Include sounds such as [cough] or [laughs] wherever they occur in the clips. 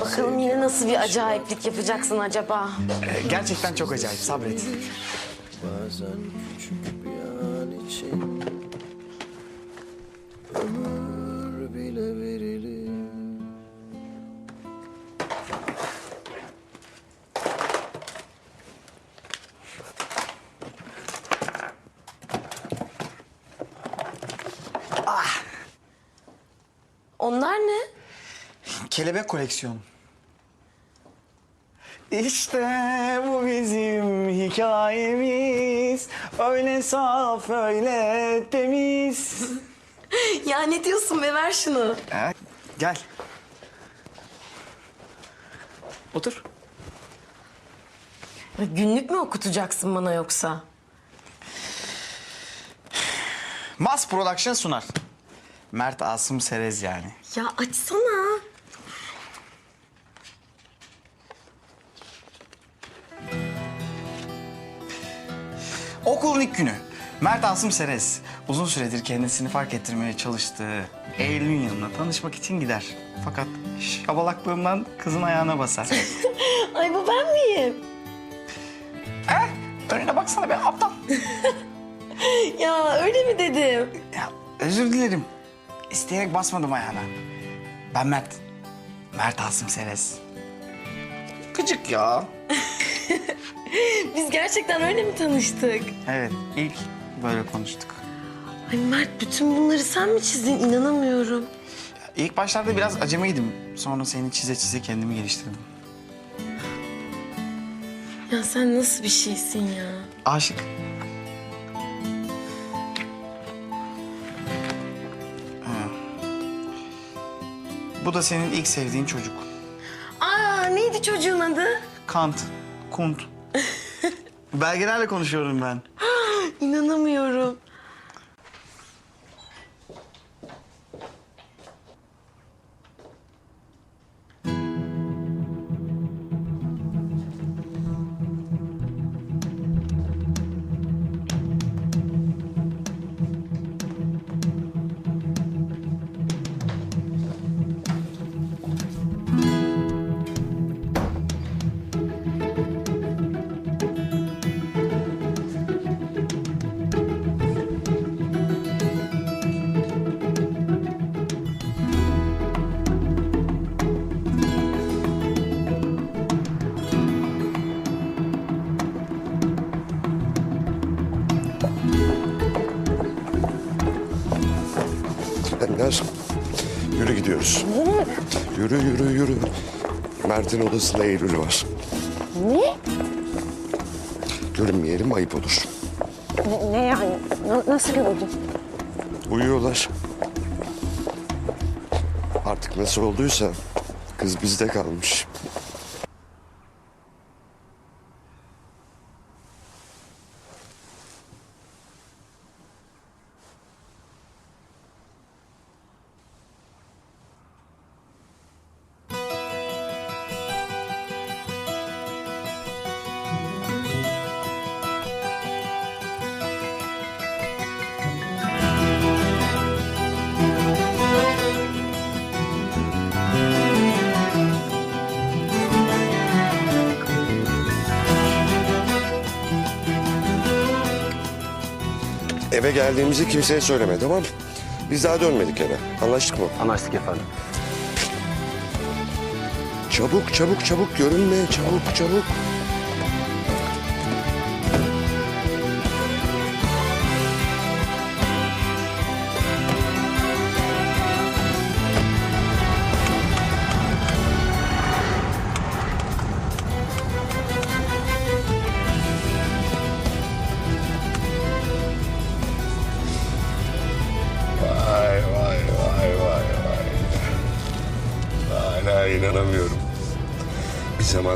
Bakalım yine nasıl bir acayiplik yapacaksın acaba? Ee, gerçekten çok acayip. Sabret. Bazen küçük bir an için Ömür bile veririm Onlar ne? Kelebek koleksiyonu. İşte bu bizim hikayemiz. Öyle saf, öyle temiz. [laughs] Ya ne diyorsun be ver şunu. Ee, gel. Otur. Günlük mü okutacaksın bana yoksa? Mas Production sunar. Mert Asım Serez yani. Ya açsana. Okulun ilk günü. Mert Asım Serez uzun süredir kendisini fark ettirmeye çalıştığı Eylül'ün yanına tanışmak için gider. Fakat şabalaklığından kızın ayağına basar. [laughs] Ay bu ben miyim? eh, önüne baksana be aptal. [laughs] Ya öyle mi dedim? Ya özür dilerim. İsteyerek basmadım ayağına. Ben Mert. Mert Asım Serez. Gıcık ya. [laughs] [laughs] Biz gerçekten öyle mi tanıştık? Evet ilk böyle konuştuk. Ay Mert bütün bunları sen mi çizdin? İnanamıyorum. İlk başlarda biraz acemiydim. Sonra seni çize çize kendimi geliştirdim. Ya sen nasıl bir şeysin ya? Aşık. Ha. Bu da senin ilk sevdiğin çocuk. Aa neydi çocuğun adı? Kant, Kunt. Belgelerle konuşuyorum ben. [gasps] İnanamıyorum. Ender, yürü gidiyoruz. Yürü, yürü, yürü. Mert'in odasında Eylül var. Ne? Görünmeyelim, ayıp olur. Ne, ne yani? Na- nasıl gördün? Uyuyorlar. Artık nasıl olduysa kız bizde kalmış. Eve geldiğimizi kimseye söyleme, tamam mı? Biz daha dönmedik eve. Anlaştık mı? Anlaştık efendim. Çabuk, çabuk, çabuk. Görünme, çabuk, çabuk.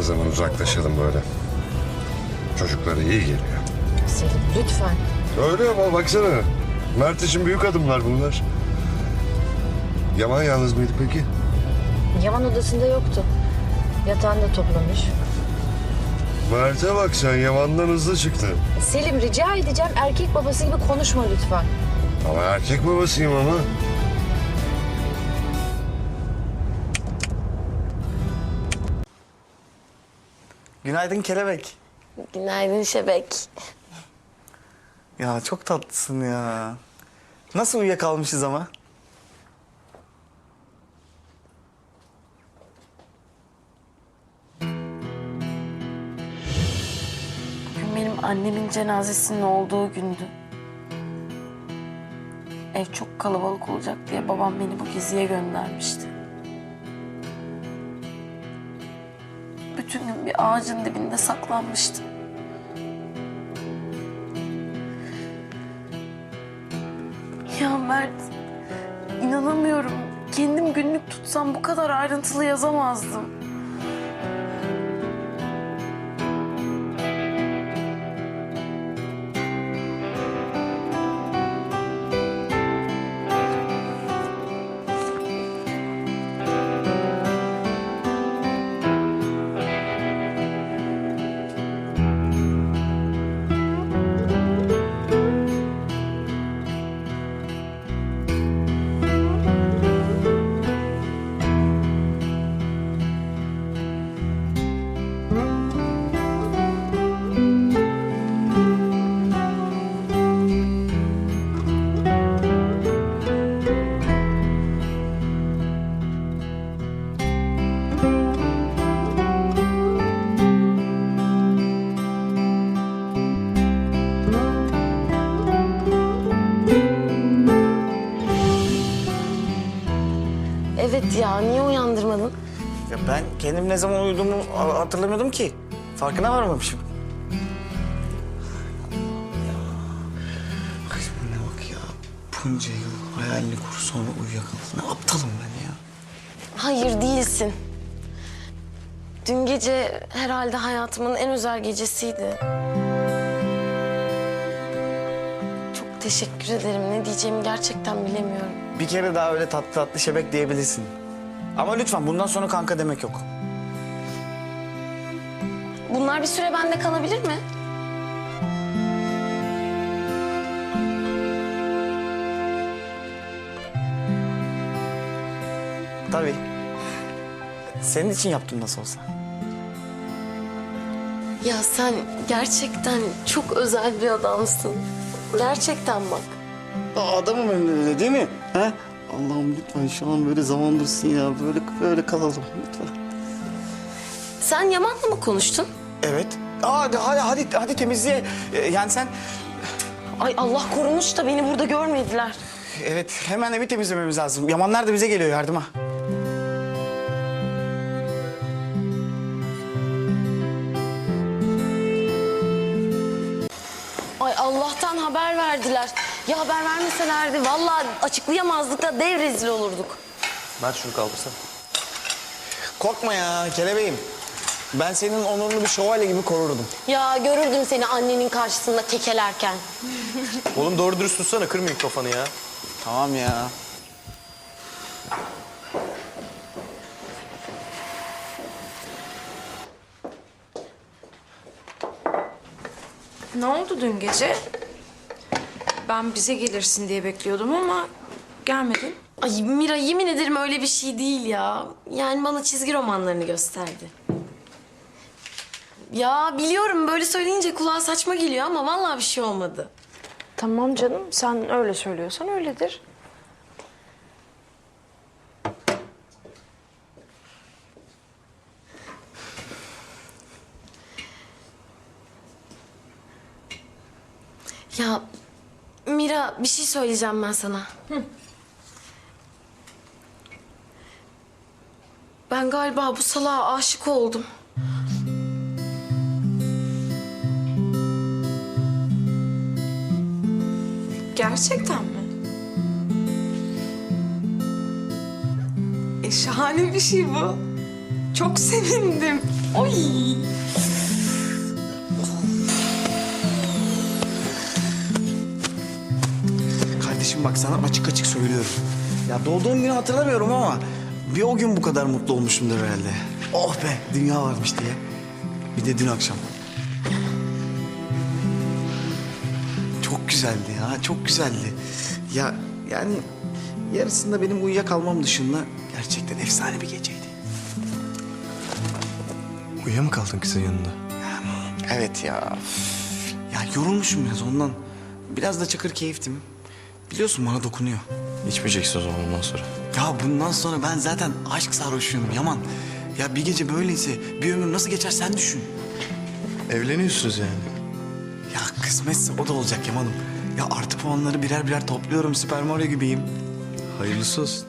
Zaman zaman uzaklaşalım böyle. Çocuklara iyi geliyor. Selim lütfen. Öyle ama baksana. Mert için büyük adımlar bunlar. Yaman yalnız mıydı peki? Yaman odasında yoktu. Yatağında toplamış. Mert'e bak sen Yaman'dan hızlı çıktı. Selim rica edeceğim erkek babası gibi konuşma lütfen. Ama erkek babasıyım ama. Günaydın kelebek. Günaydın Şebek. Ya çok tatlısın ya. Nasıl uyuyakalmışız ama? Bugün benim annemin cenazesinin olduğu gündü. Ev çok kalabalık olacak diye babam beni bu geziye göndermişti. Ağacın dibinde saklanmıştım. Ya Mert, inanamıyorum. Kendim günlük tutsam bu kadar ayrıntılı yazamazdım. Ya, niye uyandırmadın? Ya ben kendim ne zaman uyuduğumu ha- hatırlamıyordum ki. Farkına varmamışım. Bu ne bak ya. Bunca yıl hayalini kur sonra uyuyakaldı. Ne aptalım ben ya. Hayır değilsin. Dün gece herhalde hayatımın en özel gecesiydi. Çok teşekkür ederim. Ne diyeceğimi gerçekten bilemiyorum. Bir kere daha öyle tatlı tatlı şebek diyebilirsin. Ama lütfen bundan sonra kanka demek yok. Bunlar bir süre bende kalabilir mi? Tabii. Senin için yaptım nasıl olsa. Ya sen gerçekten çok özel bir adamsın. Gerçekten bak. Adamım öyle değil mi? Ha? Allah'ım lütfen şu an böyle zaman dursun ya. Böyle böyle kalalım lütfen. Sen Yaman'la mı konuştun? Evet. Aa, hadi hadi hadi, hadi temizliğe. Ee, yani sen Ay Allah korumuş da beni burada görmediler. evet hemen evi temizlememiz lazım. Yamanlar da bize geliyor yardıma. Haber verdiler. Ya haber vermeselerdi vallahi açıklayamazdık da dev rezil olurduk. Mert şunu kaldırsana. Korkma ya kelebeğim. Ben senin onurunu bir şövalye gibi korurdum. Ya görürdüm seni annenin karşısında kekelerken. Oğlum doğru dürüst tutsana kır mikrofonu ya. Tamam ya. Ne oldu dün gece? Ben bize gelirsin diye bekliyordum ama gelmedin. Ay Mira yemin ederim öyle bir şey değil ya. Yani bana çizgi romanlarını gösterdi. Ya biliyorum böyle söyleyince kulağa saçma geliyor ama vallahi bir şey olmadı. Tamam canım sen öyle söylüyorsan öyledir. Ya Mira bir şey söyleyeceğim ben sana. Ben galiba bu salağa aşık oldum. Gerçekten mi? E şahane bir şey bu. Çok sevindim. Oy. Bak sana açık açık söylüyorum. Ya doğduğum günü hatırlamıyorum ama bir o gün bu kadar mutlu olmuşumdur herhalde. Oh be dünya varmış diye. Bir de dün akşam. Çok güzeldi ya çok güzeldi. Ya yani yarısında benim uyuyakalmam dışında gerçekten efsane bir geceydi. Uyuya mı kaldın kızın yanında? Evet ya. Ya yorulmuşum biraz ondan. Biraz da çakır keyiftim. Biliyorsun bana dokunuyor. İçmeyeceksin o zaman ondan sonra. Ya bundan sonra ben zaten aşk sarhoşuyum Yaman. Ya bir gece böyleyse bir ömür nasıl geçer sen düşün. Evleniyorsunuz yani. Ya kısmetse o da olacak Yaman'ım. Ya artı puanları birer birer topluyorum Süper Mario gibiyim. Hayırlısı olsun.